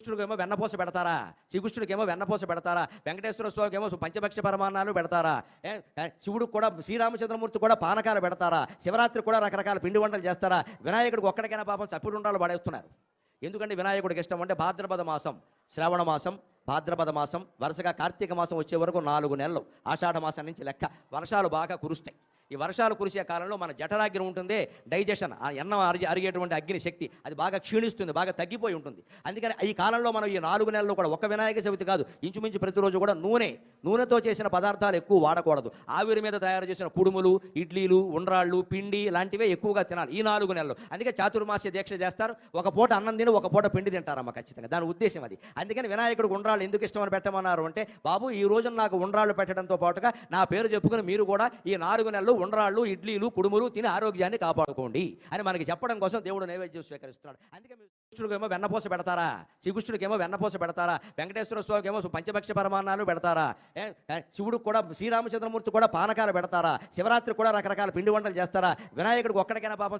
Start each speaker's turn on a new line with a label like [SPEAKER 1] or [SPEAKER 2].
[SPEAKER 1] కృష్ణుడికేమో వెన్నపూస పెడతారా? శ్రీకృష్ణుడికేమో వెన్నపూస పెడతారా? వెంకటేశ్వర స్వామికి ఏమో పంచభక్ష పరమాన్నాలు పెడతారా? శివుడికి కూడా శ్రీరామచంద్రమూర్తి కూడా పానకాలు పెడతారా? శివరాత్రి కూడా రకరకాల పిండి వంటలు చేస్తారా? వినాయకుడికి ఒక్కడికైనా పాపం చప్పుడు ఉండాలి పడేస్తున్నారు. ఎందుకంటే వినాయకుడికి ఇష్టం అంటే భాద్రపద మాసం శ్రావణ మాసం భాద్రపద మాసం వరుసగా కార్తీక మాసం వచ్చే వరకు నాలుగు నెలలు. ఆషాఢ మాసం నుంచి లెక్క. వర్షాలు బాగా కురుస్తాయి. ఈ వర్షాలు కురిసే కాలంలో మన జఠరాగ్ని ఉంటుంది డైజెషన్. ఆ అన్నం అరిగే అరిగేటువంటి అగ్ని శక్తి. అది బాగా క్షీణిస్తుంది బాగా తగ్గిపోయి ఉంటుంది. అందుకని ఈ కాలంలో మనం ఈ నాలుగు నెలలు కూడా ఒక వినాయక చవితి కాదు ఇంచుమించు ప్రతిరోజు కూడా నూనె నూనెతో చేసిన పదార్థాలు ఎక్కువ వాడకూడదు. ఆవిరి మీద తయారు చేసిన కుడుములు ఇడ్లీలు ఉండ్రాళ్ళు పిండి లాంటివే ఎక్కువగా తినాలి ఈ నాలుగు నెలలు అందుకే చాతుర్మాస్య దీక్ష చేస్తారు. ఒక పూట అన్నం తిని ఒక పూట పిండి తింటారమ్మ ఖచ్చితంగా. దాని ఉద్దేశం అది. అందుకని వినాయకుడు ఉండ్రాళ్ళు ఎందుకు ఇష్టమని పెట్టమన్నారు అంటే బాబు ఈ రోజున నాకు ఉండ్రాళ్ళు పెట్టడంతో పాటుగా నా పేరు చెప్పుకుని మీరు కూడా ఈ నాలుగు నెలలు ఉండ్రాళ్ళు ఇడ్లీలు కుడుములు తిని ఆరోగ్యాన్ని కాపాడుకోండి అని మనకి చెప్పడం కోసం దేవుడు నైవేద్యం స్వీకరిస్తున్నాడు. అందుకే మీరు కృష్ణుడికేమో వెన్నపూస పెడతారా? శ్రీకృష్ణుడికేమో వెన్నపూస పెడతారా? వెంకటేశ్వర స్వామికి ఏమో పంచభక్ష పరమాన్నాలు పెడతారా? శివుడికి కూడా శ్రీరామచంద్రమూర్తి కూడా పానకాలు పెడతారా? శివరాత్రి కూడా రకరకాల పిండి వంటలు చేస్తారా? వినాయకుడికి ఒక్కడికైనా పాపం